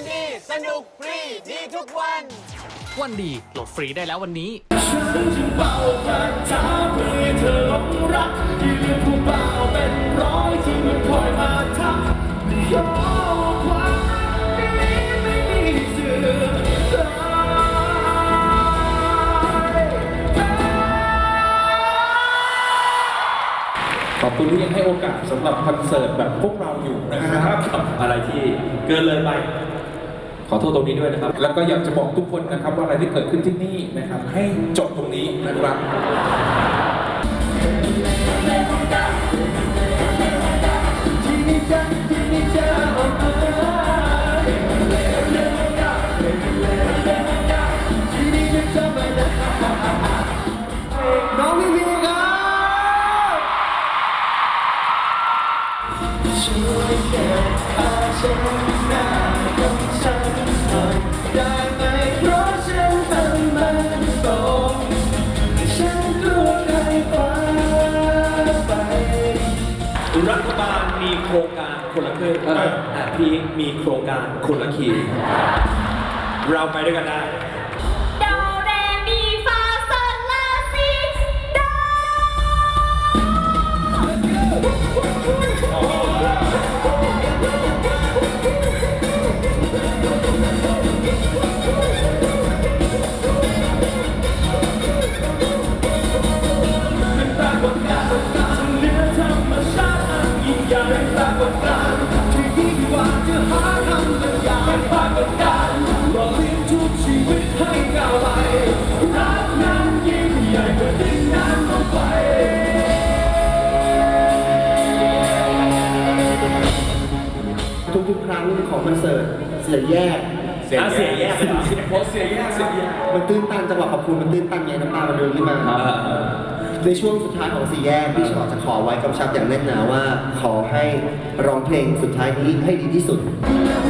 วันดี สนุกฟรีดีทุกวัน วันดีโหลดฟรีได้แล้ววันนี้ขอบคุณที่ยังให้โอกาสสำหรับคอนเสิร์ตแบบพวกเราอยู่นะครับ อะไรที่เกินเลยไป ขอโทษตรงนี้ด้วยนะครับ แล้วก็อยากจะบอกทุกคนนะครับว่าอะไรที่เกิดขึ้นที่นี่นะครับ ให้จบตรงนี้นะครับน้องพี่พีครับ รัฐบาลมีโครงการคนละครึ่งแต่พี่มีโครงการคนละคีย์เราไปด้วยกันได้โด ทุกๆครั้งของคอนเสิร์ตเสียแยก เสียเสียแยกเลยเหรอโพสเสียแยกเสียแยกมันตื้นตันจังหวะขอบคุณมันตื้นตันไงน้ำตามันเดินขึ้นมาในช่วงสุดท้ายของสี่แยกพี่ชอตจะขอไว้กำชับอย่างแน่นหนาว่า ขอให้ร้องเพลงสุดท้ายนี้ให้ดีที่สุดโ